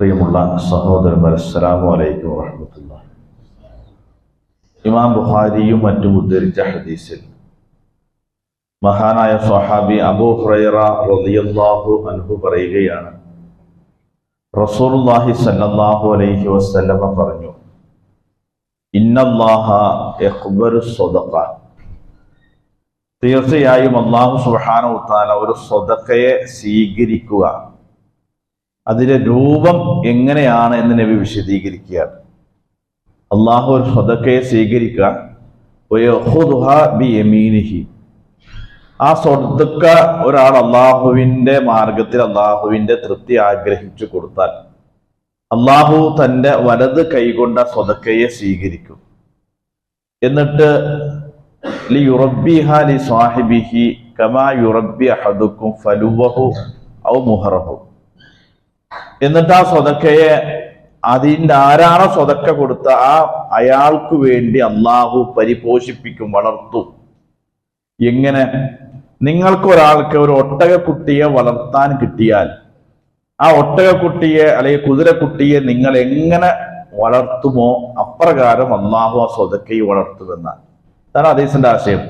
പ്രിയമുള്ള സഹോദരന്മാർ അസ്സലാമു അലൈക്കും വറഹമത്തുള്ള ഇമാം ബുഖാരിയും മറ്റും ഉദ്ധരിച്ച ഹദീസിൽ മഹാനായ സ്വഹാബി അബൂ ഹുറൈറ റളിയല്ലാഹു അൻഹു പറയുകയാണ് റസൂലുള്ളാഹി സല്ലല്ലാഹു അലൈഹി വസല്ലമ പറഞ്ഞു ഇന്നല്ലാഹ യഖ്ബറു സ്വദഖ. തീർച്ചയായും അള്ളാഹു സുബ്ഹാനഹു വതആല ഒരു സ്വതക്കയെ സ്വീകരിക്കുക അതിന്റെ രൂപം എങ്ങനെയാണ് എന്ന് നബി വിശദീകരിക്കുകയാണ്. അള്ളാഹു സ്വതക്കയെ ബിയമീനിഹി. ആ സ്വതക്ക ഒരാൾ അള്ളാഹുവിന്റെ മാർഗത്തിൽ അള്ളാഹുവിന്റെ തൃപ്തി ആഗ്രഹിച്ചു കൊടുത്താൽ അള്ളാഹു തന്റെ വലത് കൈകൊണ്ട സ്വതക്കയെ സ്വീകരിക്കും. എന്നിട്ട് ലി ലി സ്വാഹിബിഹി കമാ യുറബി അഹദുക്കും ഫലുവഹു ഔ മുഹറഹു. എന്നിട്ട് ആ സ്വതക്കയെ അതിന്റെ ആരാണ് സ്വതക്ക കൊടുത്ത ആ അയാൾക്ക് വേണ്ടി അള്ളാഹു പരിപോഷിപ്പിക്കും വളർത്തും. എങ്ങനെ? നിങ്ങൾക്കൊരാൾക്ക് ഒരു ഒട്ടകക്കുട്ടിയെ വളർത്താൻ കിട്ടിയാൽ ആ ഒട്ടകക്കുട്ടിയെ അല്ലെങ്കിൽ കുതിരക്കുട്ടിയെ നിങ്ങൾ എങ്ങനെ വളർത്തുമോ അപ്രകാരം അള്ളാഹു ആ സ്വതക്കയെ വളർത്തുമെന്നാണ്. അതാണ് ഹദീസിന്റെ ആശയം.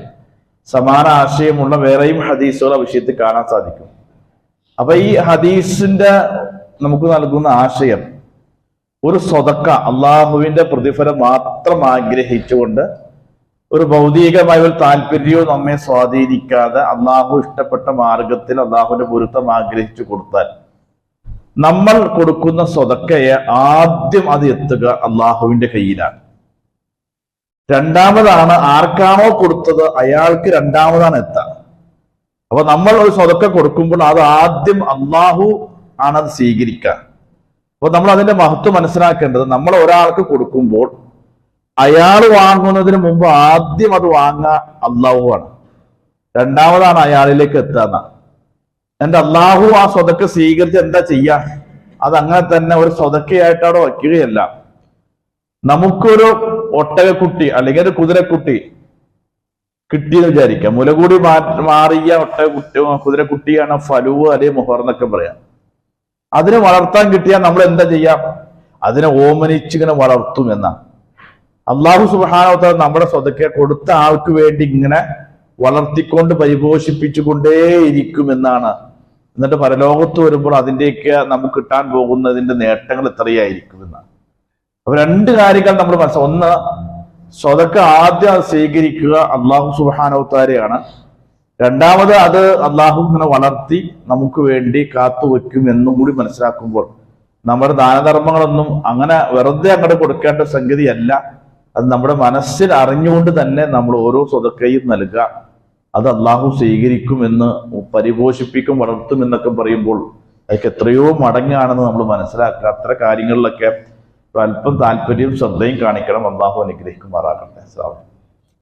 സമാന ആശയമുള്ള വേറെയും ഹദീസുകൾ ആ വിഷയത്തിൽ കാണാൻ സാധിക്കും. അപ്പൊ ഈ ഹദീസിന്റെ നമുക്ക് നൽകുന്ന ആശയം ഒരു സ്വതക്ക അള്ളാഹുവിന്റെ പ്രതിഫലം മാത്രം ആഗ്രഹിച്ചുകൊണ്ട് ഒരു ഭൗതികമായ ഒരു താല്പര്യവും നമ്മെ സ്വാധീനിക്കാതെ അള്ളാഹു ഇഷ്ടപ്പെട്ട മാർഗത്തിൽ അള്ളാഹുവിന്റെ പൊരുത്തം ആഗ്രഹിച്ചു കൊടുത്താൽ നമ്മൾ കൊടുക്കുന്ന സ്വതക്കയെ ആദ്യം അത് എത്തുക അള്ളാഹുവിന്റെ കയ്യിലാണ്. രണ്ടാമതാണ് ആർക്കാണോ കൊടുത്തത് അയാൾക്ക് രണ്ടാമതാണ് എത്താം അപ്പൊ നമ്മൾ ഒരു സ്വതക്ക കൊടുക്കുമ്പോൾ അത് ആദ്യം അള്ളാഹു ആണ് അത് സ്വീകരിക്കുക അപ്പൊ നമ്മൾ അതിന്റെ മഹത്വം മനസ്സിലാക്കേണ്ടത് നമ്മൾ ഒരാൾക്ക് കൊടുക്കുമ്പോൾ അയാൾ വാങ്ങുന്നതിന് മുമ്പ് ആദ്യം അത് വാങ്ങുക അള്ളാഹുവാണ് രണ്ടാമതാണ് അയാളിലേക്ക് എത്തുക എന്റെ അള്ളാഹു ആ സ്വതക്ക് സ്വീകരിച്ച് എന്താ ചെയ്യാ? അത് അങ്ങനെ തന്നെ ഒരു സ്വതക്കയായിട്ട് വയ്ക്കുകയല്ല. നമുക്കൊരു ഒട്ടകക്കുട്ടി അല്ലെങ്കിൽ ഒരു കുതിരക്കുട്ടി കിട്ടിയെന്ന് വിചാരിക്കാം. മുലകൂടി മാറിയ ഒട്ടകുട്ടി കുതിരക്കുട്ടിയാണ് ഫലുവ് അല്ലെങ്കിൽ മുഹർ എന്നൊക്കെ പറയാം. അതിനെ വളർത്താൻ കിട്ടിയാൽ നമ്മൾ എന്താ ചെയ്യാം? അതിനെ ഓമനിച്ച് ഇങ്ങനെ വളർത്തും എന്നാ. അള്ളാഹു സുബാനോത്ത നമ്മുടെ സ്വതക്കെ കൊടുത്ത ആൾക്ക് വേണ്ടി ഇങ്ങനെ വളർത്തിക്കൊണ്ട് പരിപോഷിപ്പിച്ചുകൊണ്ടേയിരിക്കും എന്നാണ്. എന്നിട്ട് പരലോകത്ത് വരുമ്പോൾ അതിന്റെയൊക്കെ നമുക്ക് കിട്ടാൻ പോകുന്നതിന്റെ നേട്ടങ്ങൾ എത്രയായിരിക്കും എന്നാണ്. അപ്പൊ രണ്ട് കാര്യങ്ങൾ നമ്മൾ മനസ്സിലാക്കും ഒന്ന് സ്വതക്ക ആദ്യം സ്വീകരിക്കുക അള്ളാഹു സുബാനവത്താരെയാണ് രണ്ടാമത് അത് അള്ളാഹു ഇങ്ങനെ വളർത്തി നമുക്ക് വേണ്ടി കാത്തുവെക്കും എന്നും കൂടി മനസ്സിലാക്കുമ്പോൾ നമ്മുടെ ദാനധർമ്മങ്ങളൊന്നും അങ്ങനെ വെറുതെ അങ്ങോട്ട് കൊടുക്കേണ്ട സംഗതിയല്ല. അത് നമ്മുടെ മനസ്സിൽ അറിഞ്ഞുകൊണ്ട് തന്നെ നമ്മൾ ഓരോ സ്വതക്കയും നൽകുക. അത് അള്ളാഹു സ്വീകരിക്കും എന്ന് പരിപോഷിപ്പിക്കും വളർത്തും എന്നൊക്കെ പറയുമ്പോൾ അതൊക്കെ എത്രയോ മടങ്ങാണെന്ന് നമ്മൾ മനസ്സിലാക്കുക. അത്ര കാര്യങ്ങളിലൊക്കെ അല്പം താല്പര്യവും ശ്രദ്ധയും കാണിക്കണം. അള്ളാഹു അനുഗ്രഹിക്കുമാറാകട്ടെ. അലൈക്കും.